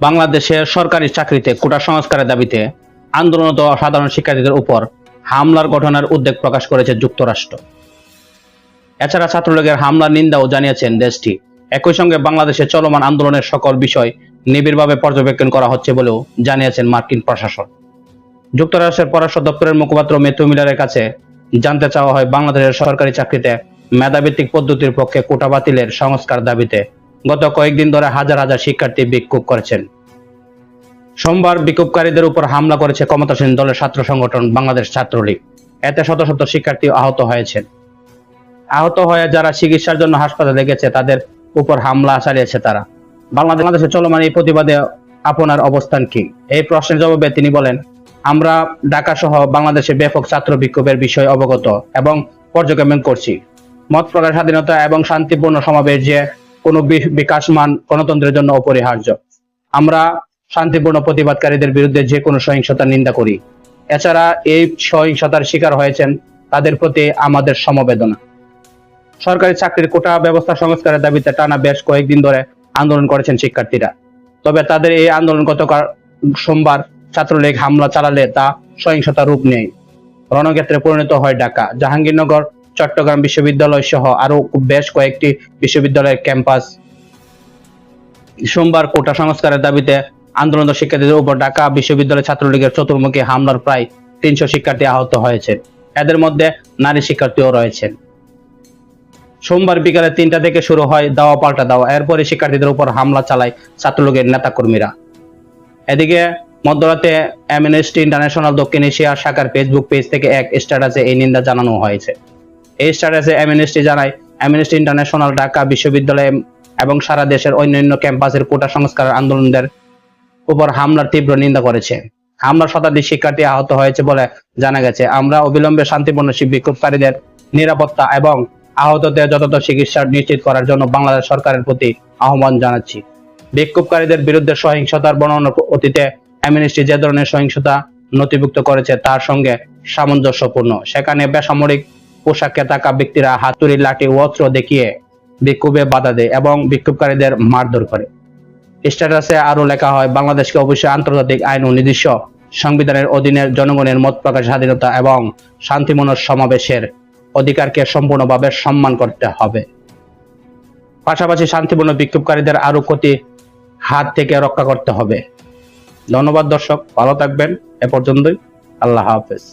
বাংলাদেশের সরকারি চাকরিতে কোটা সংস্কারের দাবিতে আন্দোলনরত সাধারণ শিক্ষার্থীদের উপর হামলার ঘটনার উদ্বেগ প্রকাশ করেছে যুক্তরাষ্ট্র। এছাড়া ছাত্রলীগের হামলার নিন্দাও জানিয়েছেন দেশটি। একই সঙ্গে বাংলাদেশে চলমান আন্দোলনের সকল বিষয় নিবিড়ভাবে পর্যবেক্ষণ করা হচ্ছে বলেও জানিয়েছেন মার্কিন প্রশাসন। যুক্তরাষ্ট্রের পররাষ্ট্র দপ্তরের মুখপাত্র মেথু মিলারের কাছে জানতে চাওয়া হয়, বাংলাদেশের সরকারি চাকরিতে মেধাভিত্তিক পদ্ধতির পক্ষে কোটা বাতিলের সংস্কার দাবিতে গত কয়েকদিন ধরে হাজার হাজার শিক্ষার্থী বিক্ষোভ করেছেন। সোমবার বিক্ষোভকারীদের উপর হামলা করেছে ক্ষমতাসীন দলের ছাত্র সংগঠন বাংলাদেশ ছাত্রলীগ। এতে শত শত শিক্ষার্থী আহত হয়েছেন। আহত হয়ে যারা চিকিৎসার জন্য হাসপাতালে গেছে তাদের উপর হামলা চালিয়েছে তারা। বাংলাদেশে চলমান এই প্রতিবাদে আপনার অবস্থান কি? এই প্রশ্নের জবাবে তিনি বলেন, আমরা ঢাকা সহ বাংলাদেশে ব্যাপক ছাত্র বিক্ষোভের বিষয়ে অবগত এবং পর্যবেক্ষণ করছি। মত প্রকাশ স্বাধীনতা এবং শান্তিপূর্ণ সমাবেশ যে কোনো বিকাশমান গণতন্ত্রের জন্য অপরিহার্য। আমরা শান্তিপূর্ণ প্রতিবাদকারীদের বিরুদ্ধে যে কোনো সহিংসতার নিন্দা করি। এছাড়া এই সহিংসতার শিকার হয়েছেন তাদের প্রতি আমাদের সমবেদনা। সরকারি চাকরির কোটা ব্যবস্থা সংস্কারের দাবিতে টানা বেশ কয়েকদিন ধরে আন্দোলন করেছেন শিক্ষার্থীরা। তবে তাদের এই আন্দোলন গতকাল সোমবার ছাত্রলীগ হামলা চালালে তা সহিংসতা রূপ নেয় রণক্ষেত্রে পরিণত হয় ঢাকা। জাহাঙ্গীরনগর চট্টগ্রাম বিশ্ববিদ্যালয় সহ আরও বেশ কয়েকটি বিশ্ববিদ্যালয়ের ক্যাম্পাস। সোমবার কোটা সংস্কারের দাবিতে আন্দোলনরত শিক্ষার্থীদের উপর ঢাকা বিশ্ববিদ্যালয় ছাত্রলীগের চতুর্মুখী হামলার প্রায় তিনশো শিক্ষার্থী আহত হয়েছে। এদের মধ্যে নারী শিক্ষার্থীও রয়েছেন সোমবার বিকালে তিনটা থেকে শুরু হয় দাওয়া পাল্টা দাওয়া। এরপরে শিক্ষার্থীদের উপর হামলা চালায় ছাত্রলীগের নেতাকর্মীরা। এদিকে মধ্যরাতে অ্যামনেস্টি ইন্টারন্যাশনাল দক্ষিণ এশিয়া শাখার ফেসবুক পেজ থেকে এক স্ট্যাটাসে এই নিন্দা জানানো হয়েছে। এই স্ট্যাটাসে অ্যামনেস্টি জানায়। অ্যামনেস্টি ইন্টারন্যাশনাল ঢাকা বিশ্ববিদ্যালয় এবং সারা দেশের অন্যান্য ক্যাম্পাসের কোটা সংস্কার আন্দোলনদের উপর হামলার তীব্র নিন্দা করেছে। হামলার শতাধিক শিক্ষার্থী আহত হয়েছে বলে জানা গেছে। আমরা অবিলম্বে শান্তিপূর্ণ বিক্ষোভকারীদের নিরাপত্তা এবং আহতদের যথাযথ চিকিৎসা নিশ্চিত করার জন্য বাংলাদেশ সরকারের প্রতি আহ্বান জানাচ্ছি। বিক্ষোভকারীদের বিরুদ্ধে সহিংসতার বর্ণনা অতীতে অ্যামনেস্টি যে ধরনের সহিংসতা নথিভুক্ত করেছে, তার সঙ্গে সামঞ্জস্যপূর্ণ। সেখানে বেসামরিক পোশাকে থাকা ব্যক্তিরা হাতুড়ি, লাঠি, অস্ত্র দেখিয়ে বিক্ষোভে বাধা দেয় এবং বিক্ষোভকারীদের মারধর করে। স্ট্যাটাসে আরও লেখা হয়, বাংলাদেশকে অবশ্যই আন্তর্জাতিক আইন ও নির্দিষ্ট সংবিধানের অধীনে জনগণের মত প্রকাশ, স্বাধীনতা এবং শান্তিমূলক সমাবেশের অধিকারকে সম্পূর্ণভাবে সম্মান করতে হবে। পাশাপাশি শান্তিপূর্ণ বিক্ষোভকারীদের আরও ক্ষতি হাত থেকে রক্ষা করতে হবে। ধন্যবাদ দর্শক, ভালো থাকবেন। এ পর্যন্তই। আল্লাহ হাফেজ।